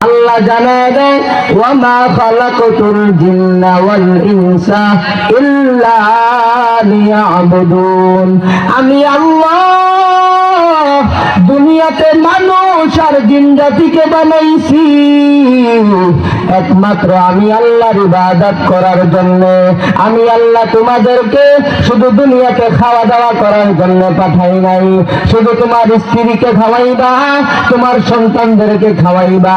আল্লাহ জানায় দেয় ওয়ামা খালাকতুল জিন্না ওয়াল ইনসা ইল্লা লিয়াবুদুন। আমি আল্লাহ দুনিয়াতে মানুষ আর জিন জাতিকে বানাইছি। একমাত্র আমি আল্লাহর ইবাদত করার জন্য। আমি আল্লাহ তোমাদেরকে শুধু দুনিয়াতে খাওয়া দাওয়া করার জন্য পাঠাই নাই। শুধু তোমার স্ত্রীকে খাওয়াইবা, তোমার সন্তানদেরকে খাওয়াইবা।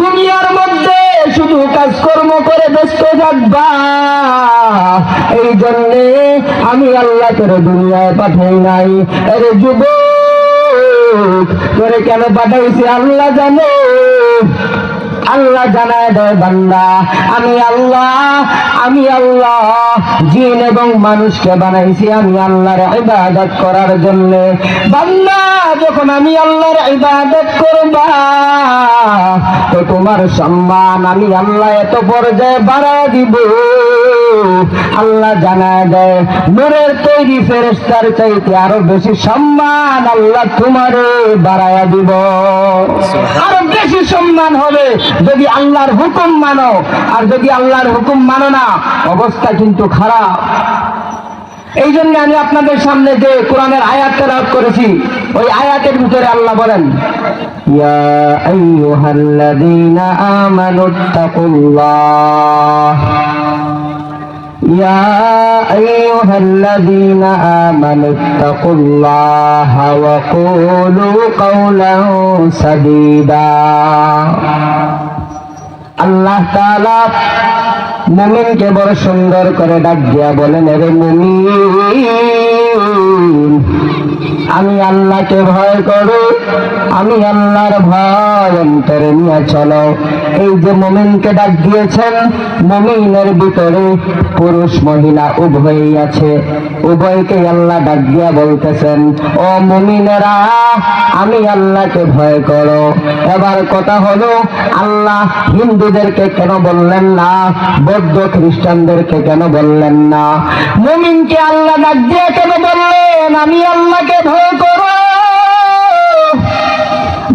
দুনিয়ার মধ্যে শুধু কাজকর্ম করে ব্যস্ত থাকবা। এই জন্যে আমি আল্লাহ করে দুনিয়ায় পাঠাই নাই। আরে যুবক করে কেন পাঠাইছি? আল্লাহ জানে। আল্লাহ জানায় দেয় বান্দা আমি আল্লাহ আমি আল্লাহ জিন এবং মানুষকে বানাইছি আমি আল্লাহর ইবাদত করার জন্য। বান্দা যখন আমি আল্লাহর ইবাদত করবা তো তোমার সম্মান আমি আল্লাহ এত পর্যায়ে বাড়া দিব। আল্লাহ জানায় দেয় নূরের তৈরি ফেরেস্তার চাইতে আরও বেশি সম্মান আল্লাহ তোমারে বাড়ায়া দিব। আরও বেশি সম্মান হবে যদি আল্লাহর হুকুম মানো, আর যদি আল্লাহর হুকুম মানো না, অবস্থা কিন্তু খারাপ। এই জন্য আমি আপনাদের সামনে যে কোরআনের আয়াত তেলাওয়াত করেছি, ওই আয়াতের ভিতরে আল্লাহ বলেন, ইয়া يا أيها الذين آمنوا اتقوا الله وقولوا قولا سديدا আল্লাহ তাআলা মুমিনকে বড় সুন্দর করে ডাক দিয়া বলেন রে মুমিন আমি আল্লাহকে ভয় করো, আমি আল্লাহর ভয় অন্তরে নিয়ে চলো। এই যে মুমিনকে ডাক দিয়েছেন, মুমিনের ভিতরে পুরুষ মহিলা উভয়ই আছে। উভয়কে আল্লাহ ডাক দিয়া বলতেছেন, ও মুমিনেরা, আমি আল্লাহকে ভয় করো। এবার কথা হলো, আল্লাহ হিন্দুদেরকে কেন বললেন না, বৌদ্ধ খ্রিস্টানদেরকে কেন বললেন না? মুমিনকে আল্লাহ ডাক দিয়ে কেন বললেন, আমি আল্লাহকে ভয় করো।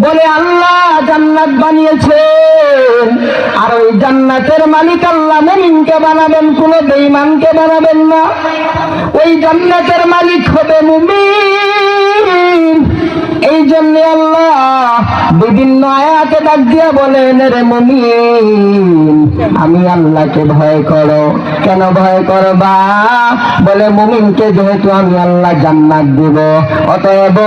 বলে আল্লাহ জান্নাত বানিয়েছেন। আর ওই জান্নাতের মালিক আল্লাহ মুমিনকে বানাবেন, কোন বেঈমানকে বানাবেন না। ওই জান্নাতের মালিক হবে মুমিন। এই জন্য আল্লাহ বিভিন্ন আয়াতে ডাক দিয়া বলেন, রে মুমিন, আমি আল্লাহকে ভয় করো। কেন ভয় করবা? বলে, মুমিনকে যেহেতু আমি আল্লাহ জান্নাত দিব, অতএব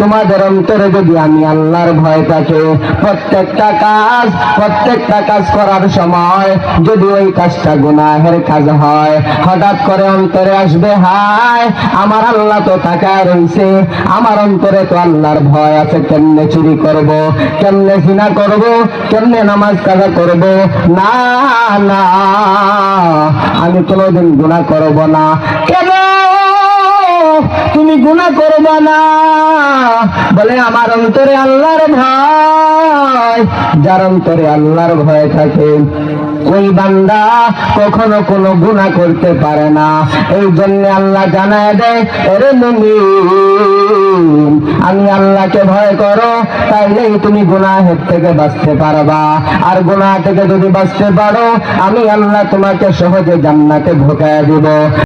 তোমাদের অন্তরে যদি আমি আল্লাহর ভয় থাকে, প্রত্যেকটা কাজ প্রত্যেকটা কাজ করার সময় যদি ওই কাজটা গুনাহের কাজ হয়, হঠাৎ করে অন্তরে আসবে, হায়, আমার আল্লাহ তো তাকায় রইছে, আমার অন্তরে তো আল্লাহর ভয় আছে, কেমনে চুরি করব, কেমনে জিনা করব, কেমনে নামাজ কাজা করব? না না, আমি কোনোদিন গুণা করব না। কেন? তুমি গুণা করব না? বলে আমার অন্তরে আল্লাহর ভয়, যার অন্তরে আল্লাহর ভয় থাকে। ওই বান্দা কখনো কোনো গুণা করতে পারে না। এই জন্য আল্লাহ জানায় দেয় আমি আল্লাহকে ভয় করো, তাইলেই তুমি গুনাহের থেকে বাঁচতে পারবা। আর গুনাহ থেকে যদি বাঁচতে পারো, আমি আল্লাহ তোমাকে সহজে জান্নাতে ঢোকায় দিব।